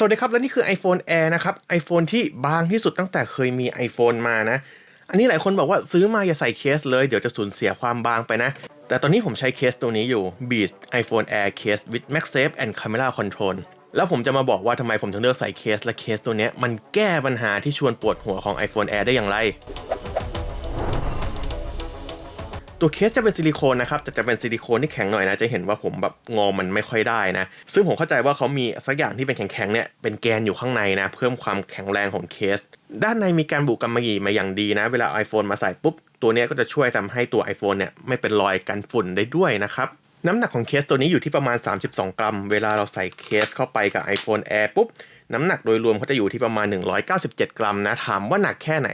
สวัสดีครับ และนี่คือ iPhone Air นะครับ iPhone ที่บางที่สุดตั้งแต่เคยมี iPhone มานะ อันนี้หลายคนบอกว่าซื้อมาอย่าใส่เคสเลย เดี๋ยวจะสูญเสียความบางไปนะ แต่ตอนนี้ผมใช้เคสตัวนี้อยู่ Beats iPhone Air Case with MagSafe and Camera Control แล้วผมจะมาบอกว่าทำไมผมถึงเลือกใส่เคสและเคสตัวนี้มันแก้ปัญหาที่ชวนปวดหัวของ iPhone Air ได้อย่างไร ตัวเคสจะเป็นซิลิโคนนะครับแต่จะเป็นซิลิโคนที่แข็งหน่อยนะจะเห็นว่าผมแบบงอมันไม่ค่อยได้นะ ซึ่งผมเข้าใจว่าเขามีสักอย่างที่เป็นแข็งๆเนี่ยเป็นแกนอยู่ข้างในนะ เพิ่มความแข็งแรงของเคส ด้านในมีการบุกำมะหยี่มาอย่างดีนะ เวลา iPhone มาใส่ปุ๊บ ตัวนี้ก็จะช่วยทำให้ตัว iPhone เนี่ยไม่เป็นรอยกันฝุ่นได้ด้วยนะครับน้ำหนักของเคสตัวนี้อยู่ที่ประมาณ 32 กรัม เวลาเราใส่เคสเข้าไปกับ iPhone Air ปุ๊บ น้ำหนักโดยรวมเขาจะอยู่ที่ประมาณ 197 กรัมนะ ถามว่าหนักแค่ไหน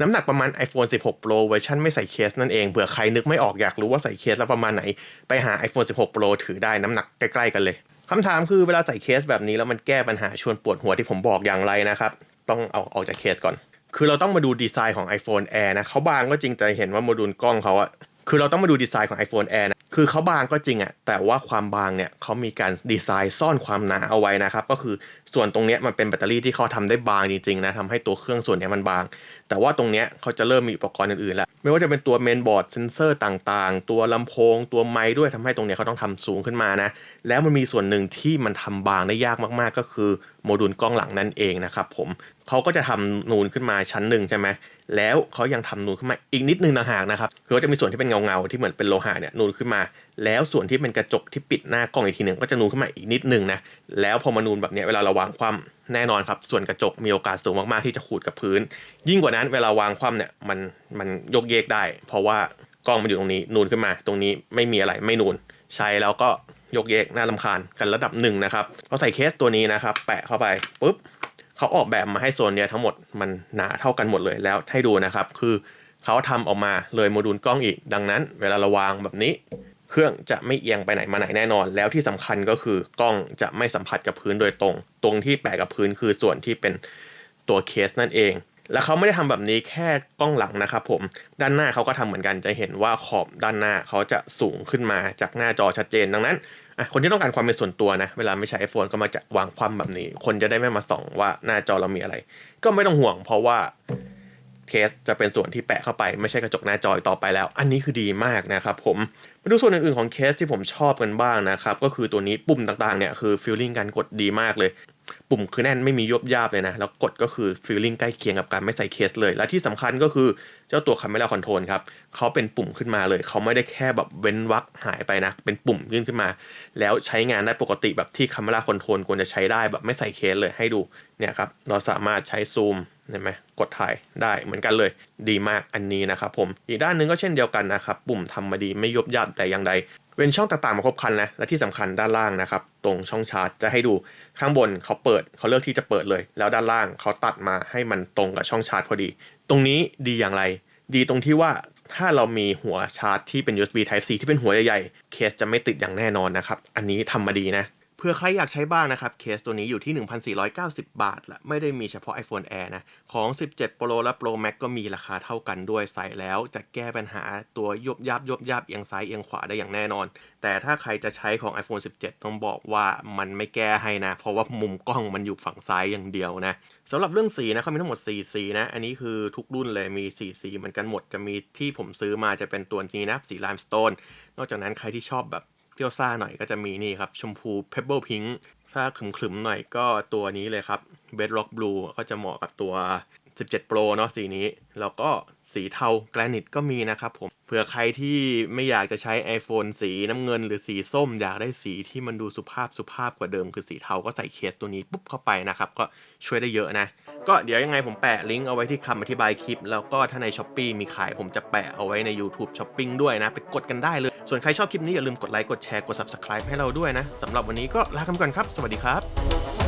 น้ำหนักประมาณ iPhone 16 Pro เวอร์ชันไม่ใส่เคสนั่นเองเผื่อใครนึกไม่ออกอยากรู้ว่าใส่เคสแล้วประมาณไหน ไปหา iPhone 16 Pro ถือได้น้ำหนักใกล้ๆกันเลยคำถามคือเวลาใส่เคสแบบนี้แล้วมันแก้ปัญหาชวนปวดหัวที่ผมบอกอย่างไรนะครับ ต้องเอาออกจากเคสก่อน คือเราต้องมาดูดีไซน์ของ iPhone Air นะเขาบางก็จริงใจเห็นว่าโมดูลกล้องเขาอะคือเราต้องมาดูดีไซน์ของ iPhone Air นะคือเขาบางก็จริงอะแต่ว่าความบางเนี่ยเขามีการดีไซน์ซ่อนความหนาเอาไว้นะครับ ก็คือส่วนตรงเนี้ยมันเป็นแบตเตอรี่ที่เขาทำได้บางจริงๆนะทำให้ตัวเครื่องส่วนเนี้ยมันบาง แต่ว่าตรงเนี้ยเขาจะเริ่มมีอุปกรณ์อื่นๆแล้ว ไม่ว่าจะเป็นตัวเมนบอร์ดเซนเซอร์ต่างๆ ตัวลำโพง ตัวไมค์ด้วยทำให้ตรงเนี้ยเขาต้องทำสูงขึ้นมานะ แล้วมันมีส่วนหนึ่งที่มันทำบางได้ยากมากๆ ก็คือโมดูลกล้องหลังนั่นเองนะครับผมเขาก็จะทำนูนขึ้นมาชั้นหนึ่งใช่ไหมแล้วเขายังทำนูนขึ้นมาอีกนิดนึงต่างหากนะครับคือจะมีส่วนที่เป็นเงาๆที่เหมือนเป็นโลหะเนี่ยนูนขึ้นมาแล้วส่วนที่เป็นกระจกที่ปิดหน้ากล้องอีกทีหนึ่งก็จะนูนขึ้นมาอีกนิดนึงนะแล้วพอมานูนแบบนี้เวลาเราวางคว่ำแน่นอนครับ ส่วนกระจกมีโอกาสสูงมากๆที่จะขูดกับพื้น ยิ่งกว่านั้นเวลาวางคว่ำเนี่ยมันมันยกเยกได้ เพราะว่ากล้องมันอยู่ตรงนี้นูนขึ้นมา ตรงนี้ไม่มีอะไรไม่นูน ใช้แล้วก็ยกเยกน่าลำคาญกันระดับหนึ่งนะครับพอใส่เคสตัวนี้นะครับ แปะเข้าไปปุ๊บเขาออกแบบมาให้โซนเนี้ยทั้งหมดมันหนาเท่ากันหมดเลยแล้วให้ดูนะครับ คือเขาทำออกมาเลยโมดูลกล้องอีกดังนั้น เวลาเราวางแบบนี้ เครื่องจะไม่เอียงไปไหนมาไหนแน่นอน แล้วที่สำคัญก็คือกล้องจะไม่สัมผัสกับพื้นโดยตรง ตรงที่แปะกับพื้นคือส่วนที่เป็นตัวเคสนั่นเอง แล้วเขาไม่ได้ทำแบบนี้แค่กล้องหลังนะครับผม ด้านหน้าเขาก็ทำเหมือนกันจะเห็นว่าขอบด้านหน้าเขาจะสูงขึ้นมาจากหน้าจอชัดเจนดังนั้นคนที่ต้องการความเป็นส่วนตัวนะ เวลาไม่ใช้ iPhone ก็มาจะวางความแบบนี้ คนจะได้ไม่มาส่องว่าหน้าจอเรามีอะไร ก็ไม่ต้องห่วง เพราะว่า เคสจะเป็นส่วนที่แปะเข้าไปไม่ใช่กระจกหน้าจอต่อไปแล้ว อันนี้คือดีมากนะครับผมมาดูส่วนอื่นๆของเคสที่ผมชอบกันบ้างนะครับก็คือตัวนี้ปุ่มต่างๆเนี่ยคือฟีลลิ่งการกดดีมากเลย ปุ่มคือแน่นไม่มียบยาบเลยนะ แล้วกดก็คือฟีลลิ่งใกล้เคียงกับการไม่ใส่เคสเลย และที่สำคัญก็คือเจ้าตัว Camera Control ครับเขาเป็นปุ่มขึ้นมาเลย เขาไม่ได้แค่แบบเว้นวรรคหายไปนะ เป็นปุ่มยื่นขึ้นมา แล้วใช้งานได้ปกติแบบที่ Camera Control ควรจะใช้ได้แบบไม่ใส่เคสเลยให้ดูเนี่ยครับเราสามารถใช้ซูม เห็นไหมกดถ่ายได้เหมือนกันเลย ดีมากอันนี้นะครับผมอีกด้านหนึงก็เช่นเดียวกันนะครับ ปุ่มทำมาดีไม่ยบยับแต่อย่างใดเป็นช่องต่างๆมาครบครันนะและที่สำคัญด้านล่างนะครับตรงช่องชาร์จจะให้ดูข้างบนเขาเปิดเขาเลือกที่จะเปิดเลย แล้วด้านล่างเขาตัดมาให้มันตรงกับช่องชาร์จพอดี ตรงนี้ดีอย่างไร ดีตรงที่ว่าถ้าเรามีหัวชาร์จที่เป็น USB Type C ที่เป็นหัวใหญ่ๆเคสจะไม่ติดอย่างแน่นอนนะครับอันนี้ทำมาดีนะ เพื่อใครอยากใช้บ้างนะครับ เคสตัวนี้อยู่ที่ 1,490 บาทและไม่ได้มีเฉพาะ iPhone Air นะ ของ 17 Pro และ Pro Max ก็มีราคาเท่ากันด้วยใส่แล้วจะแก้ปัญหาตัวยบยับยบยับเอียงซ้ายเอียงขวาได้อย่างแน่นอน แต่ถ้าใครจะใช้ของ iPhone 17 ต้องบอกว่ามันไม่แก้ให้นะ เพราะว่ามุมกล้องมันอยู่ฝั่งซ้ายอย่างเดียวนะสำหรับเรื่องสีนะเขามีทั้งหมด4สีนะ อันนี้คือทุกรุ่นเลยมี4สีเหมือนกันหมดจะมีที่ผมซื้อมาจะเป็นตัวนี้นะสี Limestone นอกจากนั้นใครที่ชอบแบบ รี้ยวซ่าหน่อยก็จะมีนี่ครับชมพู Pebble Pink ถ้าขรึมๆหน่อยก็ตัวนี้เลยครับ Bedrock Blue ก็จะเหมาะกับตัว 17 Pro เนาะสีนี้ แล้วก็สีเทา Granite ก็มีนะครับผมเผื่อใครที่ไม่อยากจะใช้ iPhone สีน้ำเงิน หรือสีส้มอยากได้สีที่มันดูสุภาพสุภาพกว่าเดิม คือสีเทาก็ใส่เคสตัวนี้ปุ๊บเข้าไปนะครับ ก็ช่วยได้เยอะนะ ก็เดี๋ยวยังไงผมแปะลิงก์เอาไว้ที่คำอธิบายคลิป แล้วก็ถ้าใน s h อ p e e มีขายผมจะแปะเอาไว้ใน YouTube Shopping ด้วยนะ ไปกดกันได้เลย ส่วนใครชอบคลิปนี้อย่าลืมกดไลค์กดแชร์กด Subscribe ให้เราด้วยนะสำหรับวันนี้ก็ลากันไปก่อนครับ สวัสดีครับ